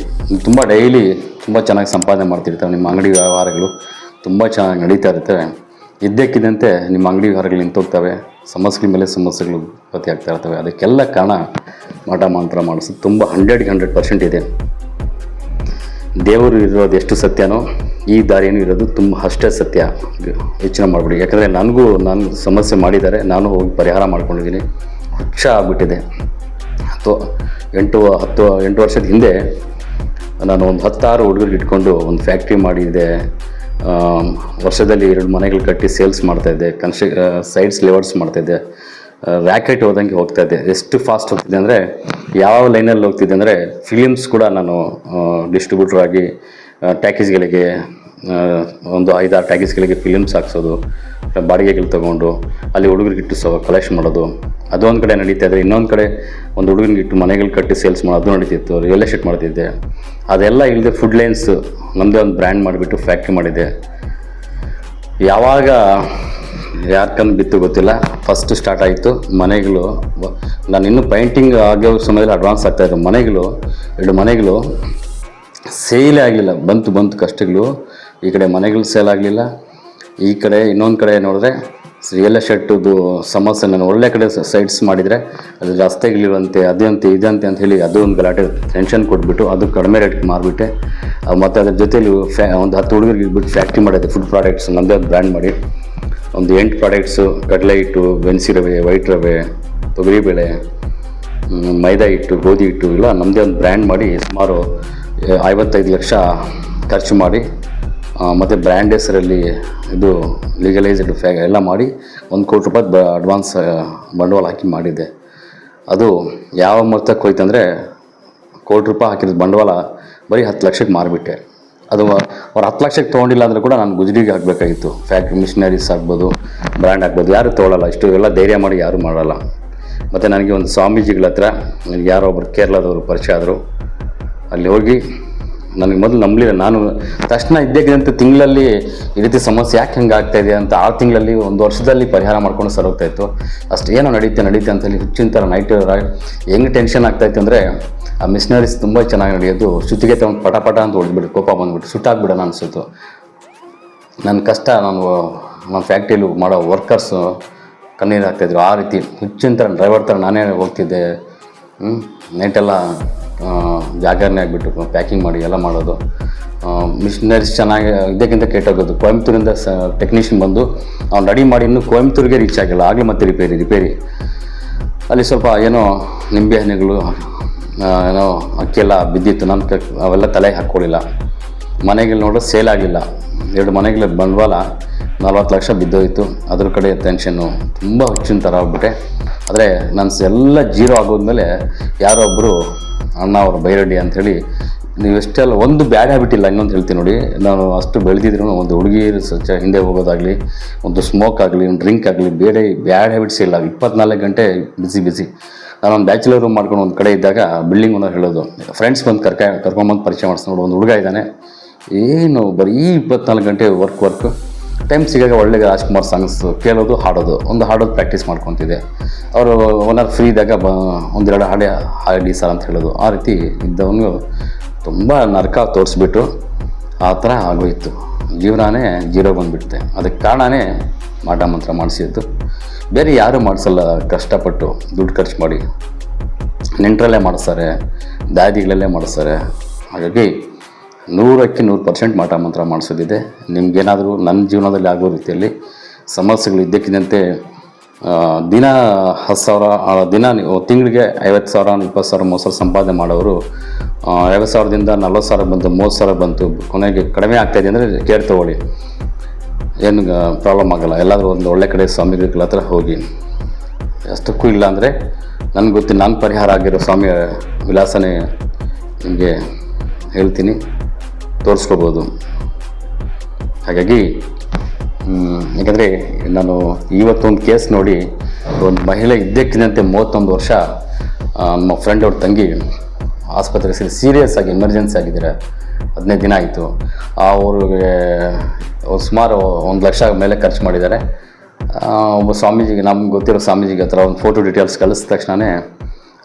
ತುಂಬ ಡೈಲಿ ತುಂಬ ಚೆನ್ನಾಗಿ ಸಂಪಾದನೆ ಮಾಡ್ತಿರ್ತಾರೆ ನಿಮ್ಮ ಅಂಗಡಿ ವ್ಯವಹಾರಗಳು. ತುಂಬ ಚೆನ್ನಾಗಿ ನಡೀತಾ ಇರ್ತವೆ ಇದ್ದಕ್ಕಿದ್ದಂತೆ ನಿಮ್ಮ ಅಂಗಡಿ ವ್ಯವಹಾರಗಳು ನಿಂತೋಗ್ತವೆ. ಸಮಸ್ಯೆಗಳ ಮೇಲೆ ಸಮಸ್ಯೆಗಳು ಉತ್ಪತ್ತಿ ಆಗ್ತಾ ಇರ್ತವೆ. ಅದಕ್ಕೆಲ್ಲ ಕಾರಣ ಮಠ ಮಂತ್ರ ಮಾಡಿಸೋದು ತುಂಬ ಹಂಡ್ರೆಡ್ಗೆ ಹಂಡ್ರೆಡ್ ಪರ್ಸೆಂಟ್ ಇದೆ. ದೇವರು ಇರೋದು ಎಷ್ಟು ಸತ್ಯನೋ ಈ ದಾರಿಯೂ ಇರೋದು ತುಂಬ ಅಷ್ಟೇ ಸತ್ಯ. ಯೋಚನೆ ಮಾಡಿಬಿಡಿ. ಯಾಕಂದರೆ ನನಗೂ ನಾನು ಸಮಸ್ಯೆ ಮಾಡಿದ್ದಾರೆ. ನಾನು ಹೋಗಿ ಪರಿಹಾರ ಮಾಡ್ಕೊಂಡಿದ್ದೀನಿ. ಹುಚ್ಚ ಆಗಿಬಿಟ್ಟಿದೆ. ಹತ್ತು, ಎಂಟು ಹತ್ತು, ಎಂಟು ವರ್ಷದ ಹಿಂದೆ ನಾನು ಒಂದು ಹತ್ತಾರು ಹುಡುಗರಿಗೆ ಇಟ್ಕೊಂಡು ಒಂದು ಫ್ಯಾಕ್ಟ್ರಿ ಮಾಡಿದ್ದೆ ವರ್ಷದಲ್ಲಿ ಎರಡು ಮನೆಗಳು ಕಟ್ಟಿ ಸೇಲ್ಸ್ ಮಾಡ್ತಾಯಿದ್ದೆ ಕನ್ಸ್ಟ್ರ ಸೈಡ್ಸ್ ಲೇಔಟ್ಸ್ ಮಾಡ್ತಾಯಿದ್ದೆ ರ್ಯಾಕೆಟ್ ಹೋದಂಗೆ ಹೋಗ್ತಾ ಇದ್ದೆ. ಎಷ್ಟು ಫಾಸ್ಟ್ ಹೋಗ್ತಿದ್ದೆ ಅಂದರೆ ಯಾವ ಲೈನಲ್ಲಿ ಹೋಗ್ತಿದ್ದೆ ಅಂದರೆ ಫಿಲಿಮ್ಸ್ ಕೂಡ ನಾನು ಡಿಸ್ಟ್ರಿಬ್ಯೂಟರ್ ಆಗಿ ಟ್ಯಾಕೀಸ್ಗಳಿಗೆ ಒಂದು ಐದಾರು ಟ್ಯಾಕೀಸ್ಗಳಿಗೆ ಫಿಲಿಮ್ಸ್ ಹಾಕ್ಸೋದು, ಬಾಡಿಗೆಗಳು ತೊಗೊಂಡು, ಅಲ್ಲಿ ಹುಡುಗರಿಗಿಟ್ಟು ಸೊ ಕಲೆಕ್ಷನ್ ಮಾಡೋದು. ಅದೊಂದು ಕಡೆ ನಡೀತಾ ಇದ್ದರೆ ಇನ್ನೊಂದು ಕಡೆ ಒಂದು ಹುಡುಗನಿಗಿಟ್ಟು ಮನೆಗಳು ಕಟ್ಟಿ ಸೇಲ್ಸ್ ಮಾಡೋದು ನಡೀತಿತ್ತು. ರಿಯಲ್ ಎಸ್ಟೇಟ್ ಮಾಡ್ತಿದ್ದೆ. ಅದೆಲ್ಲ ಇಲ್ಲದೆ ಫುಡ್ ಲೈನ್ಸ್ ನಮ್ಮದೇ ಒಂದು ಬ್ರ್ಯಾಂಡ್ ಮಾಡಿಬಿಟ್ಟು ಫ್ಯಾಕ್ಟ್ರಿ ಮಾಡಿದ್ದೆ. ಯಾವಾಗ ಯಾರ್ಕಂದು ಬಿತ್ತು ಗೊತ್ತಿಲ್ಲ. ಫಸ್ಟ್ ಸ್ಟಾರ್ಟ್ ಆಯಿತು. ಮನೆಗಳು, ನಾನು ಇನ್ನೂ ಪೈಂಟಿಂಗ್ ಆಗೋ ಸಮಯದಲ್ಲಿ ಅಡ್ವಾನ್ಸ್ ಆಗ್ತಾಯಿದ್ರು ಮನೆಗಳು, ಎರಡು ಮನೆಗಳು ಸೇಲೇ ಆಗಲಿಲ್ಲ. ಬಂತು ಬಂತು ಕಷ್ಟಗಳು. ಈ ಕಡೆ ಮನೆಗಳು ಸೇಲ್ ಆಗಲಿಲ್ಲ. ಈ ಕಡೆ ಇನ್ನೊಂದು ಕಡೆ ನೋಡಿದ್ರೆ ರಿಯಲ್ ಎಸ್ಟೇಟದು ಸಮಸ್ಯೆ ನಾನು ಒಳ್ಳೆ ಕಡೆ ಸೈಟ್ಸ್ ಮಾಡಿದರೆ ಅದು ರಸ್ತೆಗಳಿರುವಂತೆ ಅದಂತೆ ಇದಂತೆ ಅಂತ ಹೇಳಿ ಅದು ಒಂದು ಗಲಾಟೆ ಟೆನ್ಷನ್ ಕೊಟ್ಬಿಟ್ಟು ಅದು ಕಡಿಮೆ ರೇಟ್ಗೆ ಮಾರಿಬಿಟ್ಟೆ. ಮತ್ತು ಅದ್ರ ಜೊತೆಲಿ ಫ್ಯಾ, ಒಂದು ಹತ್ತು ಹುಡುಗರಿಗೆ ಇಟ್ಬಿಟ್ಟು ಫ್ಯಾಕ್ಟ್ರಿ ಮಾಡಿದೆ ಫುಡ್ ಪ್ರಾಡಕ್ಟ್ಸ್ ನಮ್ಮದೇ ಬ್ರ್ಯಾಂಡ್ ಮಾಡಿ. ಒಂದು ಎಂಟು ಪ್ರಾಡಕ್ಟ್ಸು ಕಡಲೆ ಹಿಟ್ಟು, ಬೆನ್ಸಿ ರವೆ ವೈಟ್ ರವೆ ತೊಗರಿಬೇಳೆ ಮೈದಾ ಹಿಟ್ಟು, ಗೋಧಿ ಹಿಟ್ಟು ಇಲ್ಲ ನಮ್ಮದೇ ಒಂದು ಬ್ರ್ಯಾಂಡ್ ಮಾಡಿ ಸುಮಾರು ಐವತ್ತೈದು ಲಕ್ಷ ಖರ್ಚು ಮಾಡಿ ಮತ್ತು ಬ್ರ್ಯಾಂಡ್ ಹೆಸರಲ್ಲಿ ಇದು ಲೀಗಲೈಸ್ಡ್ ಫ್ಯಾ ಎಲ್ಲ ಮಾಡಿ ಒಂದು ಕೋಟಿ ರೂಪಾಯಿ ಬ ಅಡ್ವಾನ್ಸ್ ಬಂಡವಾಳ ಹಾಕಿ ಮಾಡಿದ್ದೆ ಅದು ಯಾವ ಮೊತ್ತಕ್ಕೆ ಹೋಯ್ತಂದರೆ ಕೋಟಿ ರೂಪಾಯಿ ಹಾಕಿದ ಬಂಡವಾಳ ಬರೀ ಹತ್ತು ಲಕ್ಷಕ್ಕೆ ಮಾರಿಬಿಟ್ಟೆ. ಅದು ಅವ್ರು ಹತ್ತು ಲಕ್ಷಕ್ಕೆ ತೊಗೊಂಡಿಲ್ಲ ಅಂದರೆ ಕೂಡ ನಾನು ಗುಜರಿಗೆ ಹಾಕಬೇಕಾಗಿತ್ತು. ಫ್ಯಾಕ್ಟ್ರಿ ಮಿಷನರೀಸ್ ಆಗ್ಬೋದು ಬ್ರ್ಯಾಂಡ್ ಆಗ್ಬೋದು, ಯಾರು ತೊಗೊಳಲ್ಲ. ಇಷ್ಟು ಎಲ್ಲ ಧೈರ್ಯ ಮಾಡಿ ಯಾರೂ ಮಾಡಲ್ಲ. ಮತ್ತು ನನಗೆ ಒಂದು ಸ್ವಾಮೀಜಿಗಳ ಹತ್ರ ನನಗೆ ಯಾರೋ ಒಬ್ಬರು ಕೇರಳದವರು ಪರಿಚಯ ಆದರು. ಅಲ್ಲಿ ಹೋಗಿ ನನಗೆ ಮೊದಲು ನಂಬಲಿಲ್ಲ. ನಾನು ತಕ್ಷಣ ಇದ್ದಕ್ಕಿದ್ದಂತೆ ತಿಂಗಳಲ್ಲಿ ಈ ರೀತಿ ಸಮಸ್ಯೆ ಯಾಕೆ ಹಂಗೆ ಆಗ್ತಾ ಇದೆ ಅಂತ ಆರು ತಿಂಗಳಲ್ಲಿ ಒಂದು ವರ್ಷದಲ್ಲಿ ಪರಿಹಾರ ಮಾಡ್ಕೊಂಡು ಸರೋಗ್ತಾಯಿತ್ತು ಅಷ್ಟು ಏನೋ ನಡೀತೆ ನಡೀತೆ ಅಂತ ಹೇಳಿ ಹುಚ್ಚಿನ ಥರ ನೈಟ್ ಹೆಂಗೆ ಟೆನ್ಷನ್ ಆಗ್ತಾಯಿತ್ತು ಅಂದರೆ ಆ ಮಿಷನರೀಸ್ ತುಂಬ ಚೆನ್ನಾಗಿ ನಡೆಯೋದು. ಸುತ್ತಿಗೆ ತಗೊಂಡು ಪಟ ಪಟ ಅಂತ ಹೊಡೆದ್ಬಿಟ್ಟು ಕೋಪ ಬಂದ್ಬಿಟ್ಟು, ಸುಟ್ಟಾಗ್ಬಿಡೋಣ ಅನಿಸಿತು ನನ್ನ ಕಷ್ಟ, ನಾನು ನಮ್ಮ ಫ್ಯಾಕ್ಟ್ರಿಲಿ ಮಾಡೋ ವರ್ಕರ್ಸು ಕಣ್ಣೀರು ಹಾಕ್ತಾಯಿದ್ರು. ಆ ರೀತಿ ಹುಚ್ಚಿನ ಥರ ಡ್ರೈವರ್ ಥರ ನಾನೇ ಹೋಗ್ತಿದ್ದೆ. ನೈಟೆಲ್ಲ ಜಾಗರಣೆ ಆಗಿಬಿಟ್ಟು ಪ್ಯಾಕಿಂಗ್ ಮಾಡಿ ಎಲ್ಲ ಮಾಡೋದು. ಮಿಷನರೀಸ್ ಚೆನ್ನಾಗಿ, ಇದಕ್ಕಿಂತ ಕೆಟ್ಟೋಗೋದು. ಕೊಯಂಬತ್ತೂರಿಂದ ಸ ಟೆಕ್ನಿಷಿಯನ್ ಬಂದು ಅವ್ನು ರೆಡಿ ಮಾಡಿ ಇನ್ನೂ ಕೊಯಂಬತ್ತೂರಿಗೆ ರೀಚ್ ಆಗಿಲ್ಲ. ಆಗಲೇ ಮತ್ತೆ ರಿಪೇರಿ ರಿಪೇರಿ ಅಲ್ಲಿ ಸ್ವಲ್ಪ ಏನೋ ನಿಂಬೆ ಹಣ್ಣುಗಳು ಏನೋ ಅಕ್ಕಿಯೆಲ್ಲ ಬಿದ್ದಿತ್ತು. ನನ್ನ ಕ, ಅವೆಲ್ಲ ತಲೆಗೆ ಹಾಕ್ಕೊಳ್ಳಿಲ್ಲ ಮನೆಗಳು ನೋಡಿದ್ರೆ ಸೇಲ್ ಆಗಿಲ್ಲ. ಎರಡು ಮನೆಗಳ ಬಂಡವಾಳ ನಲ್ವತ್ತು ಲಕ್ಷ ಬಿದ್ದೋಯಿತು. ಅದ್ರ ಕಡೆ ಟೆನ್ಷನ್ನು ತುಂಬ ಹುಚ್ಚಿನ ಥರ ಆಗ್ಬಿಟ್ಟೆ. ಆದರೆ ನನ್ನ ಎಲ್ಲ ಜೀರೋ ಆಗೋದ್ಮೇಲೆ ಯಾರೋ ಒಬ್ಬರು ಅಣ್ಣ ಅವರು ಬೈರಡ್ಡಿ ಅಂಥೇಳಿ ನೀವು ಎಷ್ಟೆಲ್ಲ, ಒಂದು ಬ್ಯಾಡ್ ಹ್ಯಾಬಿಟ್ ಇಲ್ಲ ಇನ್ನೊಂದು ಹೇಳ್ತೀನಿ ನೋಡಿ. ನಾನು ಅಷ್ಟು ಬೆಳೆದಿದ್ರು ಒಂದು ಹುಡುಗಿ ಸ್ವಚ್ಛ ಹಿಂದೆ ಹೋಗೋದಾಗಲಿ, ಒಂದು ಸ್ಮೋಕ್ ಆಗಲಿ, ಒಂದು ಡ್ರಿಂಕ್ ಆಗಲಿ, ಬೇರೆ ಬ್ಯಾಡ್ ಹ್ಯಾಬಿಟ್ಸ್ ಇಲ್ಲ. ಇಪ್ಪತ್ನಾಲ್ಕು ಗಂಟೆ ಬಿಸಿ ಬಿಸಿ ನಾನೊಂದು ಬ್ಯಾಚುಲರ್ ರೂಮ್ ಮಾಡ್ಕೊಂಡು ಒಂದು ಕಡೆ ಇದ್ದಾಗ ಬಿಲ್ಡಿಂಗ್ ಓನರ್ ಹೇಳೋದು ಫ್ರೆಂಡ್ಸ್ ಬಂದು ಕರ್ಕ ಕರ್ಕೊಂಬಂದು ಪರಿಚಯ ಮಾಡಿಸ್ ನೋಡು, ಒಂದು ಹುಡುಗ ಇದ್ದಾನೆ. ಏನು, ಬರೀ ಇಪ್ಪತ್ನಾಲ್ಕು ಗಂಟೆ ವರ್ಕ್ ವರ್ಕ್ ಟೈಮ್ ಸಿಗಾಗ ಒಳ್ಳೆ ರಾಜ್ಕುಮಾರ್ ಸಾಂಗ್ಸ್ ಕೇಳೋದು, ಹಾಡೋದು, ಒಂದು ಹಾಡೋದು ಪ್ರಾಕ್ಟೀಸ್ ಮಾಡ್ಕೊತಿದ್ದೆ. ಅವರು ಓನರ್ ಫ್ರೀ ಇದ್ದಾಗ ಬ ಒಂದೆರಡು ಹಾಡೆ, ಹಾಡಿ ಸರ್ ಅಂತ ಹೇಳೋದು. ಆ ರೀತಿ ಇದ್ದವನು ತುಂಬ ನರಕ ತೋರಿಸ್ಬಿಟ್ಟು ಆ ಥರ ಆಗೋಯ್ತು. ಜೀವನನೇ ಜೀರೋ ಬಂದುಬಿಡುತ್ತೆ. ಅದಕ್ಕೆ ಕಾರಣನೇ ಮಾಟ ಮಂತ್ರ ಮಾಡಿಸಿದ್ದು. ಬೇರೆ ಯಾರೂ ಮಾಡಿಸಲ್ಲ, ಕಷ್ಟಪಟ್ಟು ದುಡ್ಡು ಖರ್ಚು ಮಾಡಿ. ನೆಂಟರಲ್ಲೇ ಮಾಡಿಸ್ತಾರೆ, ದಾದಿಗಳಲ್ಲೇ ಮಾಡಿಸ್ತಾರೆ. ಹಾಗಾಗಿ ನೂರಕ್ಕೆ ನೂರು ಪರ್ಸೆಂಟ್ ಮಾಟ ಮಂತ್ರ ಮಾಡಿಸೋದಿದೆ. ನಿಮಗೇನಾದರೂ ನನ್ನ ಜೀವನದಲ್ಲಿ ಆಗೋ ರೀತಿಯಲ್ಲಿ ಸಮಸ್ಯೆಗಳು ಇದ್ದಕ್ಕಿದ್ದಂತೆ ದಿನ ಹತ್ತು ಸಾವಿರ ದಿನ ತಿಂಗಳಿಗೆ ಐವತ್ತು ಸಾವಿರ, ಇಪ್ಪತ್ತು ಸಾವಿರ ಮೂವತ್ತು ಸಾವಿರ ಸಂಪಾದನೆ ಮಾಡೋರು ಐವತ್ತು ಸಾವಿರದಿಂದ ನಲ್ವತ್ತು ಸಾವಿರ ಬಂತು, ಮೂವತ್ತು ಸಾವಿರ ಬಂತು. ಕೊನೆಗೆ ಕಡಿಮೆ ಆಗ್ತಾಯಿದೆ ಅಂದರೆ ಕೇರ್ ತೊಗೊಳ್ಳಿ. ಏನು ಪ್ರಾಬ್ಲಮ್ ಆಗಲ್ಲ. ಎಲ್ಲಾದರೂ ಒಂದು ಒಳ್ಳೆ ಕಡೆ ಸ್ವಾಮಿಗಳ ಹತ್ರ ಹೋಗಿ. ಅಷ್ಟಕ್ಕೂ ಇಲ್ಲ ಅಂದರೆ ನನಗೆ ಗೊತ್ತಿ, ನಾನು ಪರಿಹಾರ ಆಗಿರೋ ಸ್ವಾಮಿಯ ವಿಳಾಸನೇ ನಿಮಗೆ ಹೇಳ್ತೀನಿ. ತೋರಿಸ್ಕೋಬೋದು. ಹಾಗಾಗಿ ಯಾಕಂದರೆ ನಾನು ಇವತ್ತೊಂದು ಕೇಸ್ ನೋಡಿ, ಒಂದು ಮಹಿಳೆ ಇದ್ದಕ್ಕಿದ್ದಂತೆ ಮೂವತ್ತೊಂದು ವರ್ಷ ನಮ್ಮ ಫ್ರೆಂಡ್ ಅವ್ರ ತಂಗಿ ಆಸ್ಪತ್ರೆ ಸೇರಿ ಸೀರಿಯಸ್ ಆಗಿ ಎಮರ್ಜೆನ್ಸಿ ಆಗಿದ್ದಾರೆ. ಹದಿನೈದು ದಿನ ಆಯಿತು. ಅವ್ರಿಗೆ ಅವ್ರು ಸುಮಾರು ಒಂದು ಲಕ್ಷ ಮೇಲೆ ಖರ್ಚು ಮಾಡಿದ್ದಾರೆ. ಒಬ್ಬ ಸ್ವಾಮೀಜಿಗೆ, ನಮ್ಗೆ ಗೊತ್ತಿರೋ ಸ್ವಾಮೀಜಿಗೆ ಹತ್ರ ಒಂದು ಫೋಟೋ ಡೀಟೇಲ್ಸ್ ಕಳಿಸಿದ ತಕ್ಷಣವೇ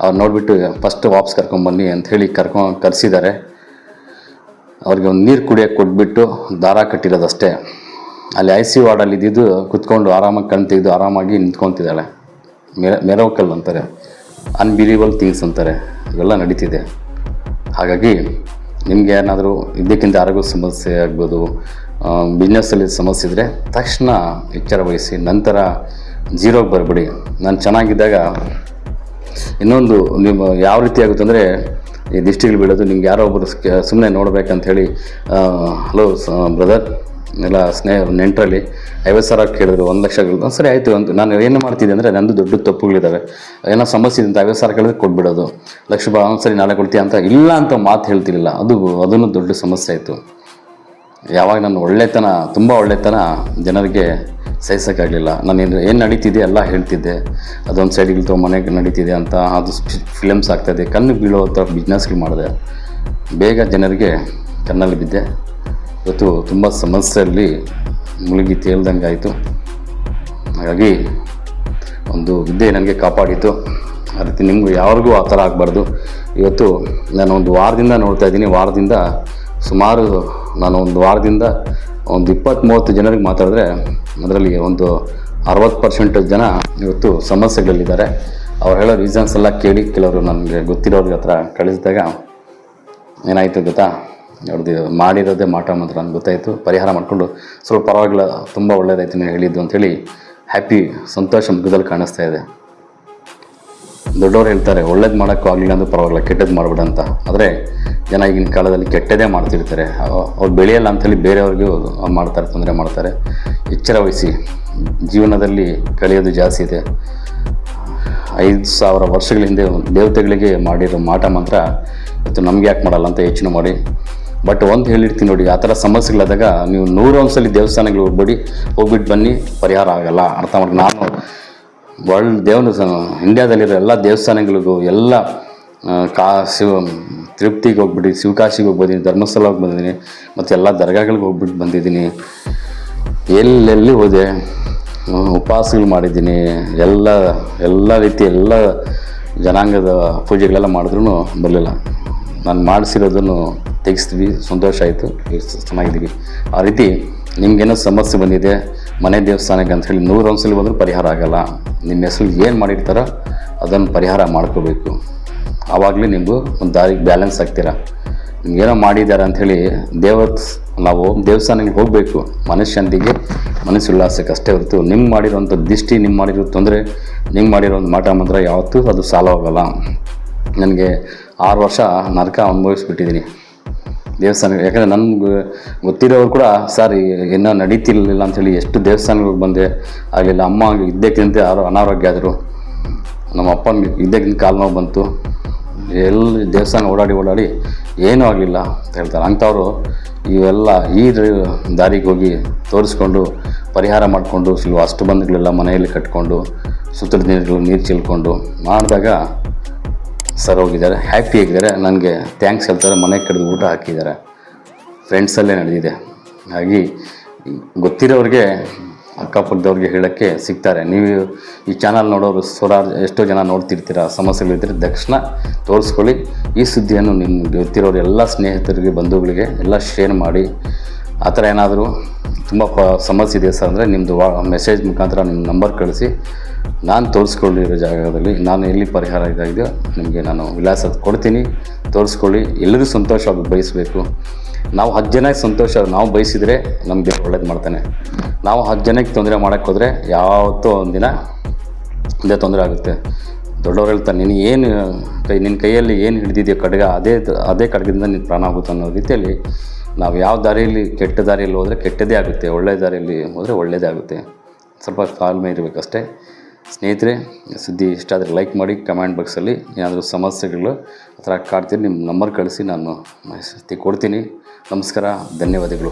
ಅವ್ರು ನೋಡಿಬಿಟ್ಟು ಫಸ್ಟ್ ವಾಪಸ್ ಕರ್ಕೊಂಬನ್ನಿ ಅಂತ ಹೇಳಿ ಕರ್ಕೊಂಡು ಕರೆಸಿದ್ದಾರೆ. ಅವ್ರಿಗೆ ಒಂದು ನೀರು ಕುಡಿಯೋಕ್ಕೆ ಕೊಟ್ಬಿಟ್ಟು ದಾರ ಕಟ್ಟಿರೋದಷ್ಟೇ. ಅಲ್ಲಿ ಐ ಸಿ ವಾರ್ಡಲ್ಲಿ ಇದ್ದಿದ್ದು ಕುತ್ಕೊಂಡು ಆರಾಮಾಗಿ ಕಣ್ ತೆಗೆದು ಆರಾಮಾಗಿ ನಿಂತ್ಕೊತಿದ್ದಾಳೆ. ಮೆರ ಮೆರೋಕಲ್ ಅಂತಾರೆ. ಅನ್ಬಿಲೀವಲ್ ಥಿಂಗ್ಸ್ ಅಂತಾರೆ. ಇವೆಲ್ಲ ನಡೀತಿದೆ. ಹಾಗಾಗಿ ನಿಮಗೆ ಏನಾದರೂ ಇದಕ್ಕಿಂತ ಆರೋಗ್ಯ ಸಮಸ್ಯೆ ಆಗ್ಬೋದು ಬಿಸ್ನೆಸ್ಸಲ್ಲಿ ಸಮಸ್ಯೆ ಇದ್ದರೆ ತಕ್ಷಣ ಎಚ್ಚರ ವಹಿಸಿ, ನಂತರ ಜೀರೋಗೆ ಬರಬೇಡಿ. ನಾನು ಚೆನ್ನಾಗಿದ್ದಾಗ ಇನ್ನೊಂದು ನಿಮ್ಮ ಯಾವ ರೀತಿ ಆಗುತ್ತೆ ಅಂದರೆ ಈ ದಿಷ್ಟಿಗಳು ಬೀಳೋದು, ನಿಮ್ಗೆ ಯಾರೋ ಒಬ್ಬರು ಸುಮ್ಮನೆ ನೋಡಬೇಕಂತ ಹೇಳಿ ಹಲೋ ಬ್ರದರ್ ಎಲ್ಲ ಸ್ನೇಹ ನೆಂಟರಲ್ಲಿ ಐವತ್ತು ಸಾವಿರ ಕೇಳಿದ್ರು, ಒಂದು ಲಕ್ಷ ಕೇಳಿದ್ರು. ಸರಿ, ಆಯಿತು ಅಂತ ನಾನು ಏನು ಮಾಡ್ತಿದ್ದೆ ಅಂದರೆ ನಂದು ದೊಡ್ಡ ತಪ್ಪುಗಳಿದ್ದಾವೆ ಏನೋ ಸಮಸ್ಯೆ ಇದೆ ಅಂತ ಐವತ್ತು ಸಾವಿರ ಕೇಳಿದ್ರೆ ಕೊಟ್ಬಿಡೋದು. ಲಕ್ಷ ಬಾ ಒಂದು ಸರಿ, ನಾಳೆ ಕೊಡ್ತೀಯ ಅಂತ ಇಲ್ಲ ಅಂತ ಮಾತು ಹೇಳ್ತಿರಲಿಲ್ಲ. ಅದು, ಅದನ್ನು ದೊಡ್ಡ ಸಮಸ್ಯೆ ಆಯಿತು. ಯಾವಾಗ ನಾನು ಒಳ್ಳೆತನ, ತುಂಬ ಒಳ್ಳೆತನ ಜನರಿಗೆ ಸಹಿಸೋಕ್ಕಾಗಲಿಲ್ಲ. ನಾನು ಏನು ಏನು ನಡೀತಿದೆ ಎಲ್ಲ ಹೇಳ್ತಿದ್ದೆ. ಅದೊಂದು ಸೈಡ್ಗಳು ತೋ ಮನೆಗೆ ನಡೀತಿದೆ ಅಂತ, ಅದು ಫಿಲಮ್ಸ್ ಆಗ್ತಾಯಿದೆ ಕಣ್ಣು ಬೀಳುವಂಥ ಬಿಸ್ನೆಸ್ಗಳು ಮಾಡಿದೆ. ಬೇಗ ಜನರಿಗೆ ಕಣ್ಣಲ್ಲಿ ಬಿದ್ದೆ. ಇವತ್ತು ತುಂಬ ಸಮಸ್ಯೆಯಲ್ಲಿ ಮುಳುಗಿ ತೇಲ್ದಂಗೆ ಆಯಿತು. ಹಾಗಾಗಿ ಒಂದು ವಿದ್ಯೆ ನನಗೆ ಕಾಪಾಡಿತು ಆ ರೀತಿ ನಿಮಗೂ ಯಾರಿಗೂ ಆ ಥರ ಆಗಬಾರ್ದು. ಇವತ್ತು ನಾನು ಒಂದು ವಾರದಿಂದ ನೋಡ್ತಾ ಇದ್ದೀನಿ. ವಾರದಿಂದ ಸುಮಾರು ನಾನು ಒಂದು ವಾರದಿಂದ ಒಂದು ಇಪ್ಪತ್ತು ಮೂವತ್ತು ಜನರಿಗೆ ಮಾತಾಡಿದ್ರೆ ಅದರಲ್ಲಿ ಒಂದು ಅರವತ್ತು ಪರ್ಸೆಂಟ್ ಜನ ಇವತ್ತು ಸಮಸ್ಯೆಗಳಲ್ಲಿದ್ದಾರೆ. ಅವ್ರು ಹೇಳೋ ರೀಸನ್ಸ್ ಎಲ್ಲ ಕೇಳಿ, ಕೆಲವರು ನನಗೆ ಗೊತ್ತಿರೋರಿಗೆ ಹತ್ರ ಕಳಿಸಿದಾಗ ಏನಾಯಿತು ಗೊತ್ತಾ? ಅವ್ರದ್ದು ಮಾಡಿರೋದೇ ಮಾಟ ಮಾತ್ರ ಅಂತ ಗೊತ್ತಾಯಿತು. ಪರಿಹಾರ ಮಾಡಿಕೊಂಡು ಸ್ವಲ್ಪ ಪರವಾಗಿಲ್ಲ, ತುಂಬ ಒಳ್ಳೇದಾಯ್ತು ನೀವು ಹೇಳಿದ್ದು ಅಂಥೇಳಿ ಹ್ಯಾಪಿ ಸಂತೋಷ ಮುಖದಲ್ಲಿ ಕಾಣಿಸ್ತಾ ಇದೆ. ದೊಡ್ಡವ್ರು ಹೇಳ್ತಾರೆ, ಒಳ್ಳೇದು ಮಾಡೋಕ್ಕೂ ಆಗಲಿಲ್ಲ ಅಂದ್ರೆ ಪರವಾಗಿಲ್ಲ ಕೆಟ್ಟದ್ದು ಮಾಡಬೇಡ ಅಂತ. ಆದರೆ ಜನ ಈಗಿನ ಕಾಲದಲ್ಲಿ ಕೆಟ್ಟದೇ ಮಾಡ್ತಿರ್ತಾರೆ. ಅವ್- ಅವ್ರು ಬೆಳೆಯಲ್ಲ ಅಂಥೇಳಿ ಬೇರೆಯವ್ರಿಗೂ ಮಾಡ್ತಾರೆ, ತೊಂದರೆ ಮಾಡ್ತಾರೆ. ಎಚ್ಚರ ವಹಿಸಿ. ಜೀವನದಲ್ಲಿ ಕಲಿಯೋದು ಜಾಸ್ತಿ ಇದೆ. ಐದು ಸಾವಿರ ವರ್ಷಗಳ ಹಿಂದೆ ದೇವತೆಗಳಿಗೆ ಮಾಡಿರೋ ಮಾಟ ಮಾತ್ರ ಇವತ್ತು ನಮ್ಗೆ ಯಾಕೆ ಮಾಡಲ್ಲ ಅಂತ ಯೋಚನೆ ಮಾಡಿ. ಬಟ್ ಒಂದು ಹೇಳಿರ್ತೀನಿ ನೋಡಿ, ಆ ಥರ ಸಮಸ್ಯೆಗಳಾದಾಗ ನೀವು ನೂರು ಸಲ ದೇವಸ್ಥಾನಗಳಿಗೆ ಹೋಗ್ಬೇಡಿ, ಹೋಗ್ಬಿಟ್ಟು ಬನ್ನಿ, ಪರಿಹಾರ ಆಗಲ್ಲ. ಅರ್ಥ ಮಾಡಿ ನಾನು ವರ್ಲ್ಡ್ ದೇವನ ಇಂಡ್ಯಾದಲ್ಲಿರೋ ಎಲ್ಲ ದೇವಸ್ಥಾನಗಳಿಗೂ ಎಲ್ಲ ಕಾ, ಶಿವ ತಿರುಪ್ತಿಗೆ ಹೋಗ್ಬಿಟ್ಟು ಶಿವಕಾಶಿಗೆ ಹೋಗಿ ಬಂದಿದ್ದೀನಿ ಧರ್ಮಸ್ಥಳ ಹೋಗಿ ಬಂದಿದ್ದೀನಿ ಮತ್ತು ಎಲ್ಲ ದರ್ಗಾಗಳಿಗೆ ಹೋಗ್ಬಿಟ್ಟು ಬಂದಿದ್ದೀನಿ ಎಲ್ಲೆಲ್ಲಿ ಹೋದೆ ಉಪವಾಸಗಳು ಮಾಡಿದ್ದೀನಿ, ಎಲ್ಲ ಎಲ್ಲ ರೀತಿ ಎಲ್ಲ ಜನಾಂಗದ ಪೂಜೆಗಳೆಲ್ಲ ಮಾಡಿದ್ರೂ ಬರಲಿಲ್ಲ. ನಾನು ಮಾಡಿಸಿರೋದನ್ನು ತೆಗಿಸ್ತೀವಿ ಸಂತೋಷ ಆಯಿತು. ಚೆನ್ನಾಗಿದ್ದೀವಿ ಆ ರೀತಿ ನಿಮ್ಗೇನೋ ಸಮಸ್ಯೆ ಬಂದಿದೆ, ಮನೆ ದೇವಸ್ಥಾನಕ್ಕೆ ಅಂತ ಹೇಳಿ ನೂರೊಂದು ಸಲ ಬಂದರೂ ಪರಿಹಾರ ಆಗೋಲ್ಲ. ನಿಮ್ಮ ಹೆಸರು ಏನು ಮಾಡಿರ್ತಾರೋ ಅದನ್ನು ಪರಿಹಾರ ಮಾಡ್ಕೋಬೇಕು. ಆವಾಗಲೇ ನಿಮ್ಮದು ಒಂದು ದಾರಿಗೆ ಬ್ಯಾಲೆನ್ಸ್ ಆಗ್ತೀರಾ? ಏನೋ ಮಾಡಿದ್ದಾರೆ ಅಂಥೇಳಿ ದೇವ ನಾವು ದೇವಸ್ಥಾನಕ್ಕೆ ಹೋಗಬೇಕು. ಮನಃಶಾಂತಿಗೆ ಮನಸ್ಸು ಉಲ್ಲಾಸಕ್ಕೆ ಅಷ್ಟೇ ಹೊರತು ನಿಮ್ಗೆ ಮಾಡಿರೋಂಥ ದೃಷ್ಟಿ ನಿಮ್ಮ ಮಾಡಿರೋ ತೊಂದರೆ, ನಿಮ್ಗೆ ಮಾಡಿರೋ ಒಂದು ಮಾಟ ಮಂತ್ರ ಯಾವತ್ತೂ ಅದು ಸಾಲ ಹೋಗಲ್ಲ ನನಗೆ ಆರು ವರ್ಷ ನರಕ ಅನುಭವಿಸ್ಬಿಟ್ಟಿದ್ದೀನಿ. ದೇವಸ್ಥಾನ, ಯಾಕಂದರೆ ನನ್ಗೆ ಗೊತ್ತಿರೋರು ಕೂಡ, ಸರ್ ಏನೋ ನಡೀತಿರ್ಲಿಲ್ಲ ಅಂಥೇಳಿ ಎಷ್ಟು ದೇವಸ್ಥಾನಗಳಿಗೆ ಬಂದೆ, ಆಗಲಿಲ್ಲ, ಅಮ್ಮ ಇದ್ದಕ್ಕಿಂತ ಯಾರು ಅನಾರೋಗ್ಯ ಆದರು. ನಮ್ಮ ಅಪ್ಪನಿಗೆ ಇದ್ದಕ್ಕಿಂತ ಕಾಲು ನೋವು ಬಂತು. ಎಲ್ಲಿ ದೇವಸ್ಥಾನ ಓಡಾಡಿ ಓಡಾಡಿ ಏನೂ ಆಗಲಿಲ್ಲ ಅಂತ ಹೇಳ್ತಾರೆ. ಅಂಥವ್ರು ಇವೆಲ್ಲ ಈ ದಾರಿಗೆ ಹೋಗಿ ತೋರಿಸ್ಕೊಂಡು, ಪರಿಹಾರ ಮಾಡಿಕೊಂಡು ಸ್ವಲ್ಪ ಅಷ್ಟು ಬಂಧುಗಳೆಲ್ಲ ಮನೆಯಲ್ಲಿ ಕಟ್ಕೊಂಡು ಸುತ್ತಲ ನೀರುಗಳು, ನೀರು ಚೆಲ್ಕೊಂಡು ಮಾಡಿದಾಗ ಸರ್ ಹೋಗಿದ್ದಾರೆ. ಹ್ಯಾಪಿ ಆಗಿದ್ದಾರೆ. ನನಗೆ ಥ್ಯಾಂಕ್ಸ್ ಹೇಳ್ತಾರೆ. ಮನೆ ಕಡಿದು ಊಟ ಹಾಕಿದ್ದಾರೆ. ಫ್ರೆಂಡ್ಸಲ್ಲೇ ನಡೆದಿದೆ. ಹಾಗಾಗಿ ಗೊತ್ತಿರೋರಿಗೆ, ಅಕ್ಕಪಕ್ಕದವ್ರಿಗೆ ಹೇಳೋಕ್ಕೆ ಸಿಗ್ತಾರೆ. ನೀವು ಈ ಚಾನಲ್ ನೋಡೋರು ಸಾವಿರಾರು ಎಷ್ಟೋ ಜನ ನೋಡ್ತಿರ್ತೀರ? ಸಮಸ್ಯೆಗಳಿದ್ದರೆ ತಕ್ಷಣ ತೋರಿಸ್ಕೊಳ್ಳಿ. ಈ ಸುದ್ದಿಯನ್ನು ನಿಮ್ಮ ಗೊತ್ತಿರೋರು ಎಲ್ಲ ಸ್ನೇಹಿತರಿಗೆ, ಬಂಧುಗಳಿಗೆ ಎಲ್ಲ ಶೇರ್ ಮಾಡಿ. ಆ ಥರ ಏನಾದರೂ ತುಂಬ ಪ ಸಮಸ್ಯೆ ಇದೆ ಸರ್ ಅಂದರೆ ನಿಮ್ಮದು ವಾ ಮೆಸೇಜ್ ಮುಖಾಂತರ ನಿಮ್ಮ ನಂಬರ್ ಕಳಿಸಿ. ನಾನು ತೋರಿಸ್ಕೊಂಡಿರೋ ಜಾಗದಲ್ಲಿ. ನಾನು ಎಲ್ಲಿ ಪರಿಹಾರ ಇದಾಗಿದೆಯೋ ನಿಮಗೆ ನಾನು ವಿಳಾಸ ಕೊಡ್ತೀನಿ. ತೋರಿಸ್ಕೊಳ್ಳಿ. ಎಲ್ಲರಿಗೂ ಸಂತೋಷವಾಗಿ ಬಯಸಬೇಕು. ನಾವು ಹತ್ತು ಜನಕ್ಕೆ ಸಂತೋಷ ನಾವು ಬಯಸಿದರೆ ನಮಗೆ ಒಳ್ಳೇದು ಮಾಡ್ತಾನೆ. ನಾವು ಹತ್ತು ಜನಕ್ಕೆ ತೊಂದರೆ ಮಾಡೋಕ್ಕೆ ಹೋದರೆ ಯಾವತ್ತೋ ಒಂದಿನ ಇದೇ ತೊಂದರೆ ಆಗುತ್ತೆ. ದೊಡ್ಡವ್ರು ಹೇಳ್ತಾರೆ, ನೀನು ಏನು ಕೈ ನಿನ್ನ ಕೈಯಲ್ಲಿ ಏನು ಹಿಡಿದಿದೆಯೋ ಕಡಗ, ಅದೇ ಅದೇ ಕಡಗದಿಂದ ನಿನ್ನ ಪ್ರಾಣ ಆಗುತ್ತೆ ಅನ್ನೋ ರೀತಿಯಲ್ಲಿ ನಾವು ಯಾವ ದಾರಿಯಲ್ಲಿ ಕೆಟ್ಟ ದಾರಿಯಲ್ಲಿ ಹೋದರೆ ಕೆಟ್ಟದೇ ಆಗುತ್ತೆ, ಒಳ್ಳೆ ದಾರಿಯಲ್ಲಿ ಹೋದರೆ ಒಳ್ಳೆಯದೇ ಆಗುತ್ತೆ. ಸ್ವಲ್ಪ ತಾಳ್ಮೆ ಇರಬೇಕಷ್ಟೇ. ಸ್ನೇಹಿತರೆ, ಸುದ್ದಿ ಇಷ್ಟ ಆದರೆ ಲೈಕ್ ಮಾಡಿ ಕಮೆಂಟ್ ಬಾಕ್ಸಲ್ಲಿ ಏನಾದರೂ ಸಮಸ್ಯೆಗಳು ಆ ಥರ ಕಾಡ್ತೀನಿ, ನಿಮ್ಮ ನಂಬರ್ ಕಳಿಸಿ ನಾನು ಮಾಹಿತಿ ಕೊಡ್ತೀನಿ. ನಮಸ್ಕಾರ, ಧನ್ಯವಾದಗಳು.